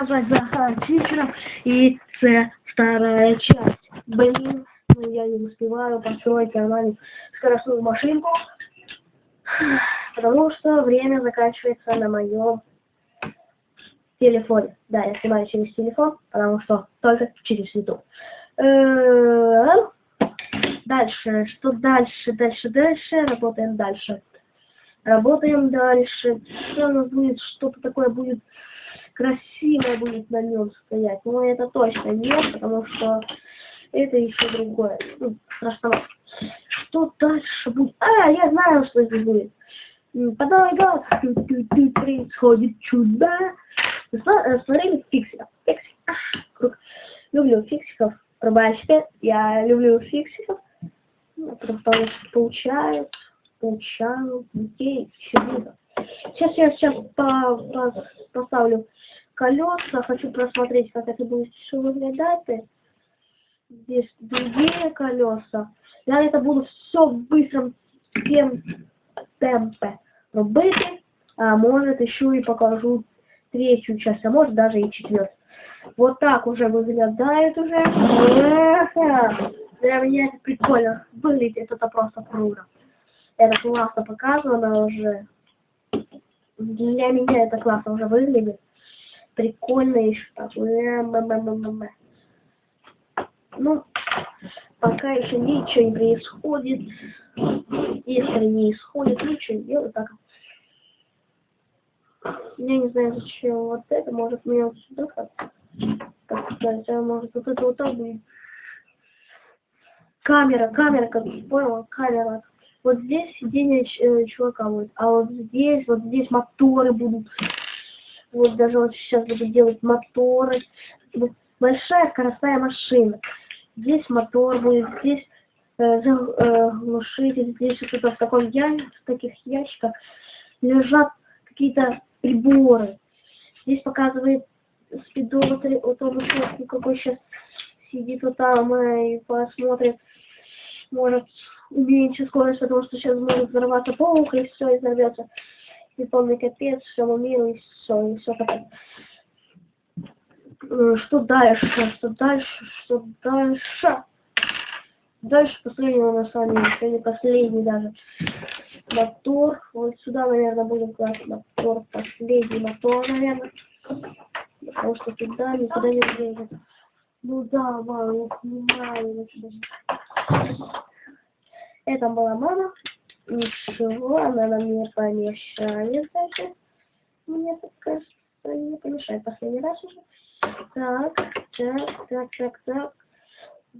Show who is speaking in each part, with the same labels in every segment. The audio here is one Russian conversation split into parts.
Speaker 1: Всем звать Захар Чичеров, и это вторая часть. Блин, ну я не успеваю построить нормальную скоростную машинку, потому что время заканчивается на моем телефоне. Да, я снимаю через телефон, потому что только через YouTube. Э, Дальше, что дальше, дальше, дальше, работаем дальше. Работаем дальше. Что у нас будет, что-то такое будет красивое будет на нем стоять. Но это точно нет, потому что это еще другое. Ну, страшно. Что дальше будет? А, я знаю, что здесь будет. Газ, Ту-ту-ту, происходит чудо. Э, Смотрели фиксиков? Фиксик. Ах. Люблю фиксиков. Пробачьте, я люблю фиксиков. Ну, Потому что получают, получают детей. Сейчас я сейчас по- по- поставлю колеса, хочу просмотреть, как это будет все выглядать. Здесь другие колеса. Я это буду все в быстром тем, темпе робити, а может еще и покажу третью часть, а может даже и четвертую. Вот так уже выглядает уже. Для меня это прикольно выглядит, это просто круто. Это классно показано уже. Для меня это классно уже выглядит. Так. Мэ-мэ-мэ-мэ-мэ. Ну, пока еще ничего не происходит. Если не исходит, ничего не делаю так. Я не знаю, зачем вот это. Может, мне вот сюда как как а может вот это вот так будет. Камера, камера, как понял, камера. Вот здесь сиденье э, чувака будет, а вот здесь, вот здесь моторы будут. Вот даже вот сейчас буду делать моторы. Большая скоростная машина. Здесь мотор будет, здесь э, за- э, здесь вот это в таком я в таких ящиках лежат какие-то приборы. Здесь показывает спидометр, вот он какой сейчас сидит вот там э, и посмотрит, может уменьшить скорость, потому что сейчас может взорваться паук, и все, и взорвется. И полный капец миру, и все, и все капец. Э, Что дальше? Что дальше? Что дальше? Дальше последний у нас с вами, еще не последний даже. Мотор. Вот сюда, наверное, будем класть мотор. Последний мотор, наверное. Потому что туда никуда не влезет. Ну да, мама, я понимаю. Это была мама. Ничего, она нам не помешает даже. Мне так кажется, не помешает последний раз уже. Так, так, так, так, так.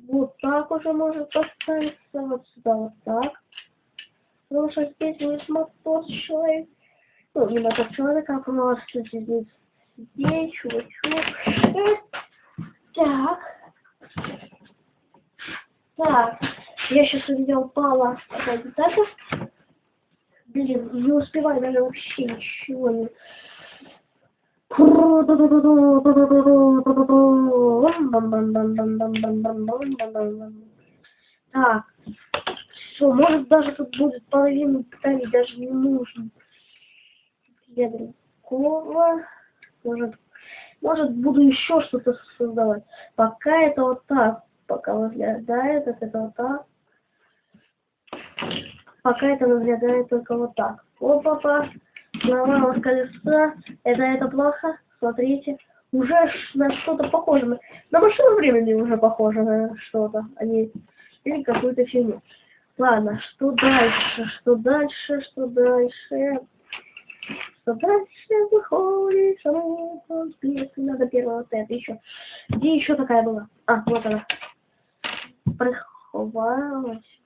Speaker 1: Вот так уже может поставиться. Вот сюда вот так. Потому что здесь будет мотор человек. Ну, не мотор человека, а просто здесь здесь, чувачок. Так. Так. Я сейчас увидел такая деталька. Блин, не успеваю даже вообще ничего не... Так. Все, может даже тут будет половину деталей даже не нужно. Для другого. Может, может буду еще что-то создавать. Пока это вот так. Пока выглядает, это, это вот так. Пока это выглядает только вот так. Опа-па. Голова колеса. Это, это плохо. Смотрите. Уже на что-то похоже. На, на машину времени уже похоже на что-то. Они или какую-то фигню. Ладно, что дальше? Что дальше? Что дальше? Что дальше выходит? Интересное. Надо первое вот это еще. Где еще такая была? А, вот она. Приховалась.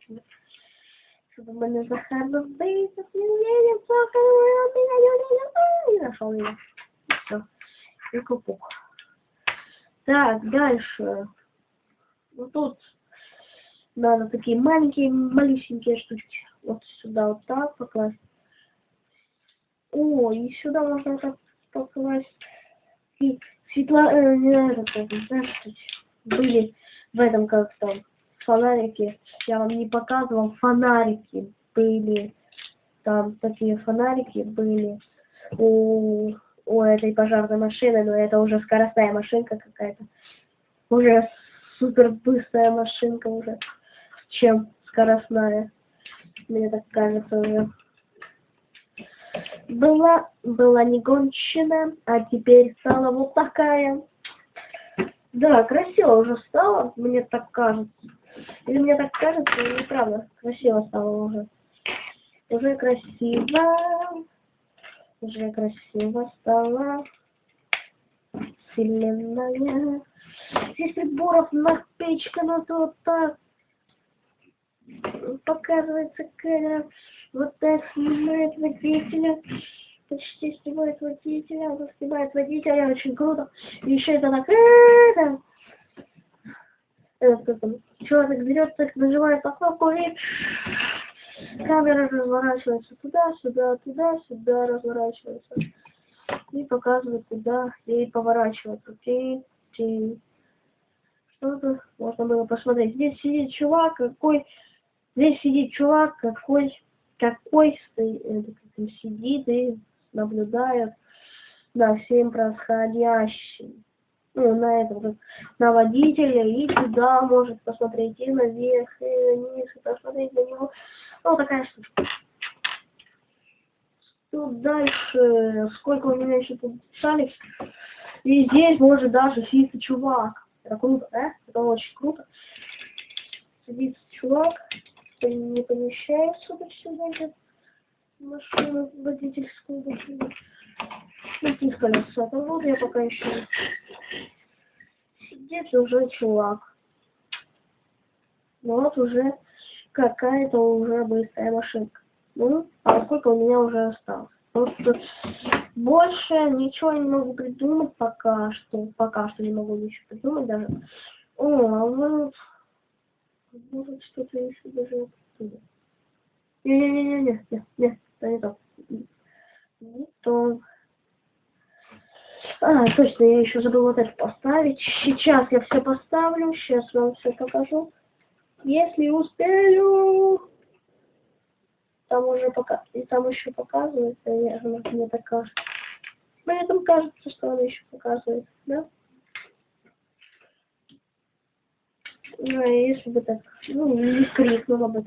Speaker 1: Мене Захарно вбити, не не нашел ее. Все. И купук. Так, дальше. Вот тут надо такие маленькие, малюсенькие штучки. Вот сюда вот так покласть. О, и сюда можно вот так покласть. И светло... Э, не этот, этот, знаешь, тут были в этом как там фонарики. Я вам не показывал. Фонарики были. Там такие фонарики были у у этой пожарной машины, но это уже скоростная машинка какая-то. Уже супер быстрая машинка уже, чем скоростная. Мне так кажется уже. Была, была не гонщина, а теперь стала вот такая. Да, красиво уже стало, мне так кажется. Или мне так кажется, или неправда. Красиво стало уже. Уже красиво. Уже красиво стало. Вселенная. Здесь приборов напичкано вот так. Показывается камера. Вот так снимает водителя. Почти снимает водителя. Он снимает водителя. Очень круто. И еще это так. Это, человек берет, так нажимает на кнопку и камера разворачивается туда, сюда, туда, сюда разворачивается. И показывает туда, и поворачивается. Ти, ти. Что-то можно было посмотреть. Здесь сидит чувак, какой... Здесь сидит чувак, какой... Какой стоит, э, сидит и наблюдает за всем происходящим ну, на этом, на водителя, и туда может посмотреть, и наверх, и вниз, и посмотреть на него. Ну, такая штука. Что дальше? Сколько у меня еще тут писали? И здесь может даже сидится чувак. Это круто, да? Это очень круто. Сидит чувак, не помещается сюда, машину водительскую. Каких колеса? Ну вот я пока еще уже чувак. Ну вот уже какая-то уже быстрая машинка. Ну, а сколько у меня уже осталось? Просто больше ничего не могу придумать пока что. Пока что не могу ничего придумать даже. О, а может, может что-то еще даже оттуда. Не-не-не-не, не, не, это не то. Не то. А, точно, я еще забыл вот это поставить. Сейчас я все поставлю, сейчас вам все покажу. Если успею, там уже пока, и там еще показывает, наверное, мне так кажется. Мне там кажется, что он еще показывает, да? Ну, если бы так, ну, не крикнула бы.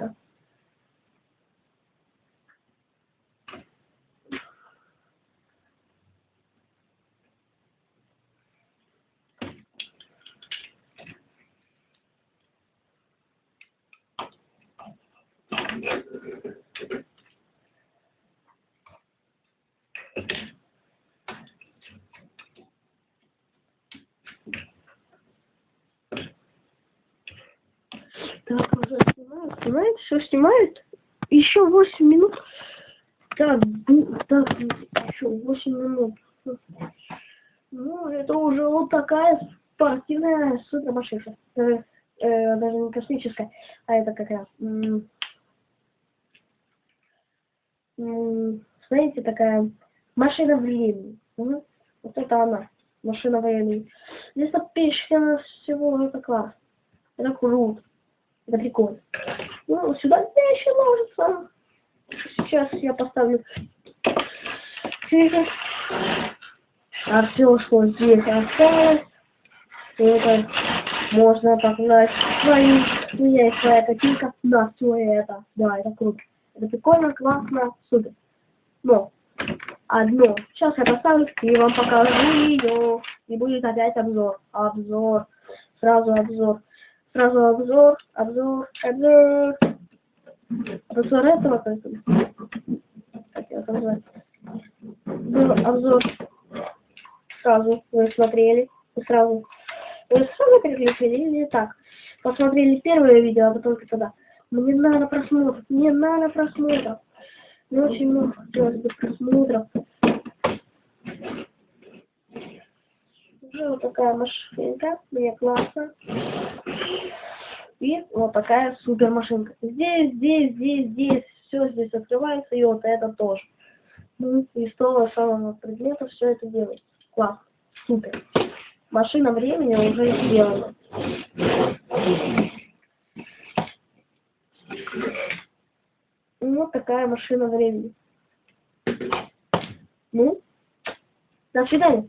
Speaker 1: Так, уже снимают, снимает, все снимает. Еще 8 минут. Так, так, еще 8 минут. Ну, это уже вот такая спортивная супер машина. Э, э, даже не космическая, а это как раз. Знаете, такая машина времени. Вот это она, машина времени. Здесь написано всего, это класс. Это круто. Это прикольно. Ну, сюда еще ложится. Сейчас я поставлю. А все, что здесь осталось, это можно покласть свои, меня есть своя копейка на все это. Да, это круто. Это прикольно, классно, супер. Но одно. Сейчас я поставлю и вам покажу ее. И будет опять обзор. Обзор. Сразу обзор. Сразу обзор, обзор, обзор. Обзор этого как Как называю? Был обзор. Сразу вы смотрели. Вы сразу. Вы сразу переключили или так? Посмотрели первое видео, а потом тогда. Мне надо просмотров. Мне надо просмотров. Мне очень много хотелось бы просмотров. Уже вот такая машинка. Мне классно. И вот такая супер машинка. Здесь, здесь, здесь, здесь, все здесь открывается, и вот это тоже. Ну, из того самого предмета все это делается. Класс, супер. Машина времени уже сделана. Вот такая машина времени. Ну, До свидания.